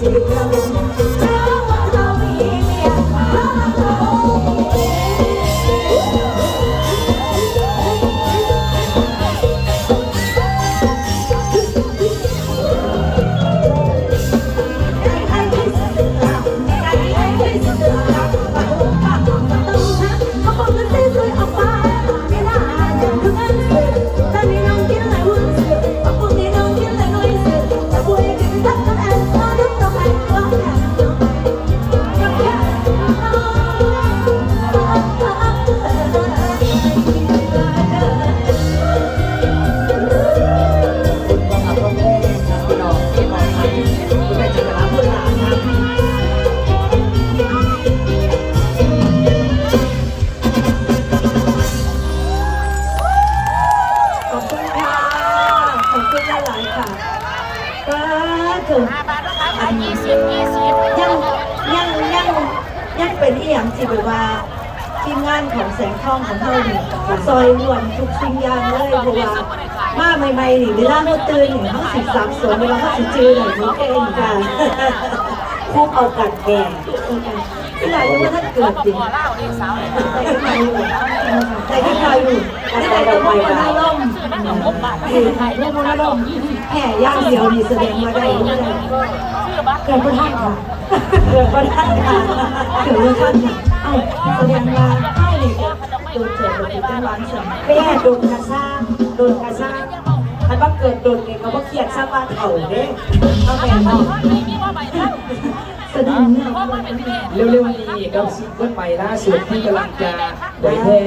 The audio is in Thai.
ข ถึงอันนี้ยังยังยังยังเป็นอีหยังที่แบบว่าทีมงานของแสงทองของเฮานี่ซอยรวมทุกสิ่งอย่างเลยเพราะว่ามาใหม่ๆนี่เวลาเราตื่นนี่เฮาสิสับสนเวลาเฮาสิจื้อหน่อยมันเองค่ะคุกเอากันแก่ที่หลายว่าท่านเกิดจริงแต่ก็มาอยู่แต่ก็มาอยู่แต่ก็มาอยู่ นะล่มคือถ่ายรูปแล้วลงแห่ย่างเดียวนี่แสดงว่าได้รู้ได้เกิดประทันค่ะเกิดประทันค่ะเกิดประทันค่ะเอ้าแสดงว่าเอ้านี่โดนเกิดโดนจังหวะสั่งแม่โดนกระซ่าโดนกระซ่าอันว่าเกิดโดนเนี่ยเขาว่าเครียดซะว่าเถ่าเด้เอาแม่มาแสดงเนี่ยเร็วๆนี้กับซิงเกิลใหม่ล่าสุดที่กำลังจะเผยแพร่